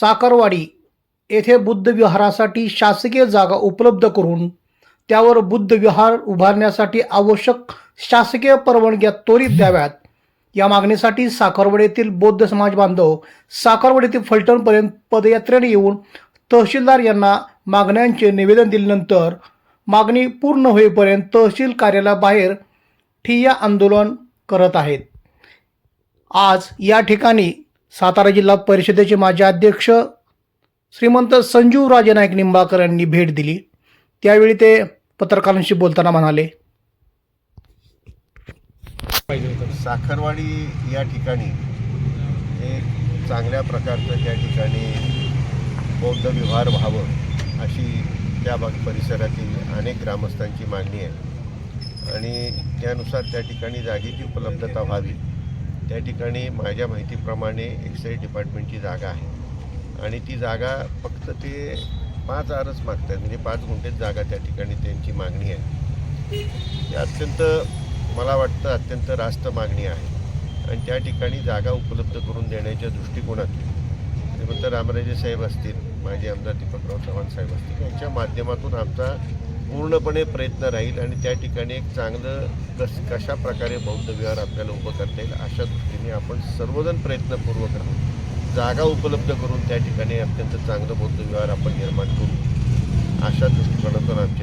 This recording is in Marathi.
साखरवाडी येथे बुद्ध विहारासाठी शासकीय जागा उपलब्ध करून त्यावर बुद्ध विहार उभारण्यासाठी आवश्यक शासकीय परवानग्या त्वरित द्याव्यात. या मागणीसाठी साखरवाडी येथील बौद्ध समाज बांधव साखरवाडी येथील फलटणपर्यंत पदयात्रेने येऊन तहसीलदार यांना मागण्यांचे निवेदन दिल्यानंतर मागणी पूर्ण होईपर्यंत तहसील कार्यालयाबाहेर ठिय्या आंदोलन करत आहेत. आज या ठिकाणी सातारा जिल्हा परिषदेचे माजी अध्यक्ष श्रीमंत संजीव राजे नाईक निंबाळकर यांनी भेट दिली. त्यावेळी ते पत्रकारांशी बोलताना म्हणाले. साखरवाडी या ठिकाणी एक चांगल्या प्रकारचं त्या ठिकाणी बौद्ध विहार व्हावं अशी त्या भाग परिसरातील अनेक ग्रामस्थांची मागणी आहे. आणि त्यानुसार त्या ठिकाणी जागेची उपलब्धता व्हावी. त्या ठिकाणी माझ्या माहितीप्रमाणे एक्साईज डिपार्टमेंटची जागा आहे. आणि ती जागा फक्त ते पाच आरच मागतात म्हणजे पाच गुंठेच जागा त्या ठिकाणी त्यांची मागणी आहे. ती अत्यंत मला वाटतं अत्यंत रास्त मागणी आहे. आणि त्या ठिकाणी जागा उपलब्ध करून देण्याच्या दृष्टिकोनातून श्रीमंत रामराजे साहेब असतील माजी आमदार दीपकराव चव्हाण साहेब असतील यांच्या माध्यमातून आमचा पूर्णपणे प्रयत्न राहील आणि त्या ठिकाणी एक चांगलं कस कशा प्रकारे बौद्ध विहार आपल्याला उभं करता येईल अशा दृष्टीने आपण सर्वजण प्रयत्नपूर्वक राहू. जागा उपलब्ध करून त्या ठिकाणी अत्यंत चांगलं बौद्ध विहार आपण निर्माण करू. अशा दृष्टिकोनातून आमचे